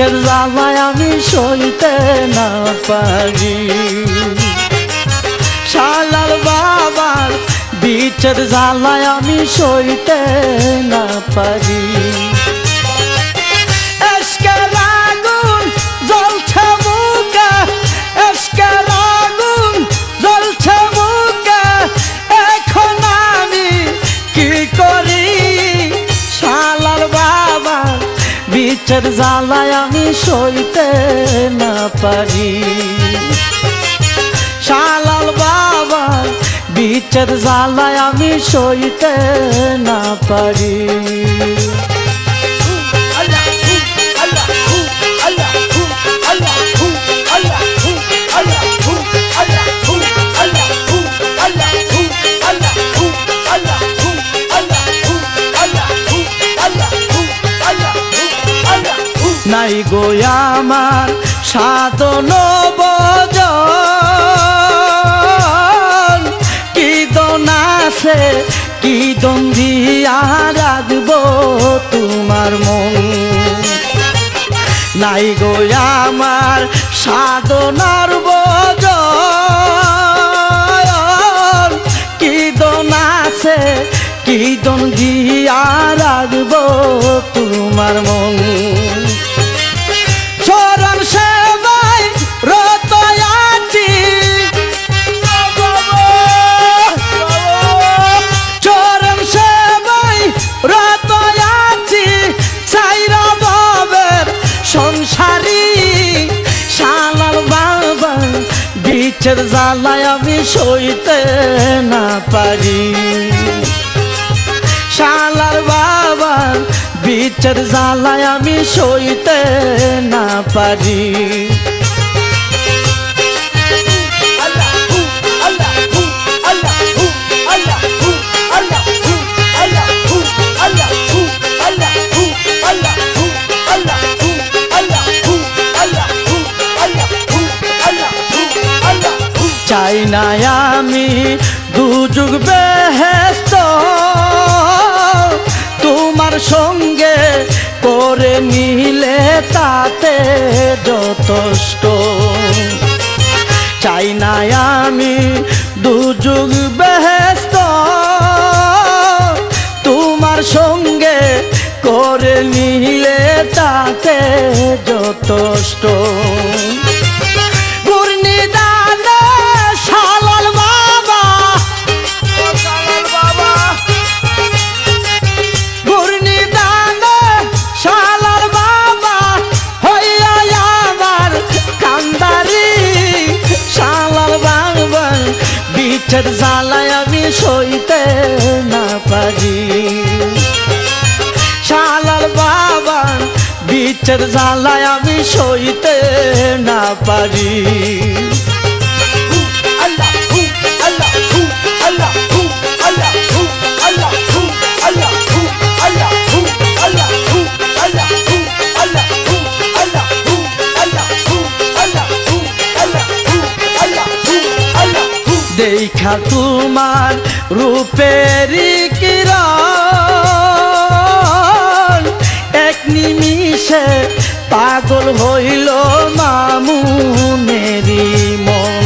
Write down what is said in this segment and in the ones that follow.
বিচ্ছের জ্বালায় আমি সইতে না পারি। শালার বাবার বিচের জ্বালায় আমি সইতে না পারি। বিচের জ্বালায় আমি সইতে না পারি। শালাল বাবা বিচের জ্বালায় আমি সইতে না পারি। আমার সাধন বজন কি দন আছে, কি দন দিয়া রাখব তোমার মন? নাই গো আমার সাধনার বজন কি আছে, কি দন দিয়া রাখব তোমার মন? বিচের জ্বালায় আমি সইতে না পারি? শালার বাবা বিচের জ্বালায় আমি সইতে না পারি। না আমি, দুযুগ বেহেস্ত। তোমার সঙ্গে করে নিলে তাতে যথেষ্ট। চাই না আমি, দুযুগ বেহেস্ত। তোমার সঙ্গে করে নিলে তাতে যথেষ্ট। বিচের জ্বালায় আমি সইতে না পারি। শালার বাবা বিচের জ্বালায় আমি সইতে না পারি। দেখা তোমার কিরণ। এক নিমিষে পাগল হইল মামুনেরি মন।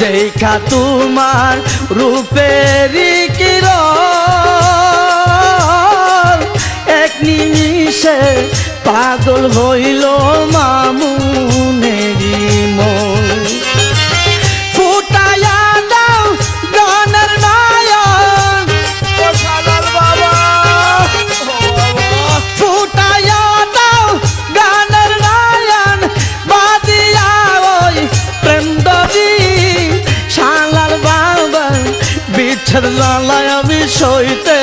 দেখা তোমার রূপেরই কিরণ। এক নিমিষে পাগল হইল মামুনেরি বিচ্ছেদ লালায় আমি সইতে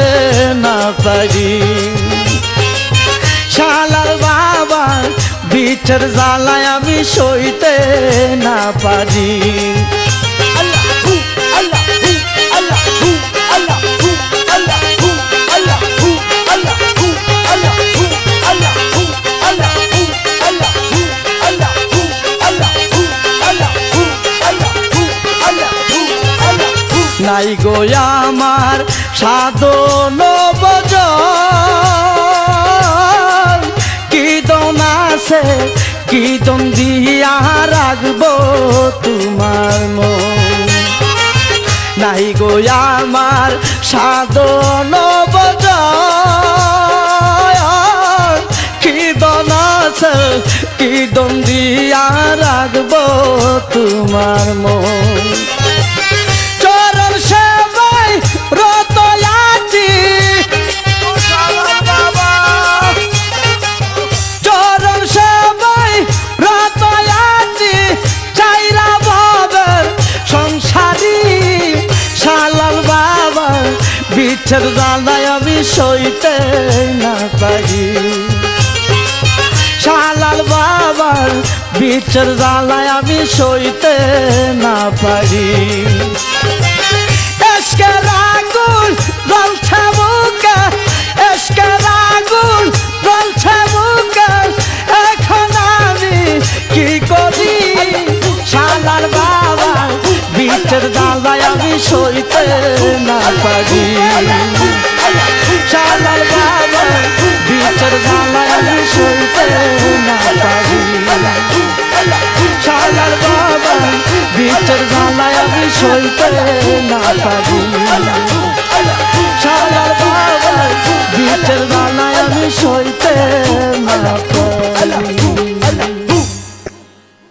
না পারি। শালার বাবা বিচার জ্বালায় আমি সইতে না পারি। নাই গো আমার সাধন বজন কি দোনা কি দম দিয়া রাখব তোমার মন? নাই গো আমার সাধন বজায় কি আছে, কি দম দিয়া রাখব তোমার মন? বিচ্ছেদ জানায় আমি সইতে না পারি। শালাল বাবার বিচ্ছেদ জানায় আমি সইতে না পারি। বিচের জ্বালায় আমি সইতে না পারি। শালার বাবা, বিচের জ্বালায় আমি সইতে না পারি। শালার বাবা, বিচের জ্বালায় আমি সইতে না পারি। শালার বাবা, বিচের জ্বালায় আমি সইতে না পারি।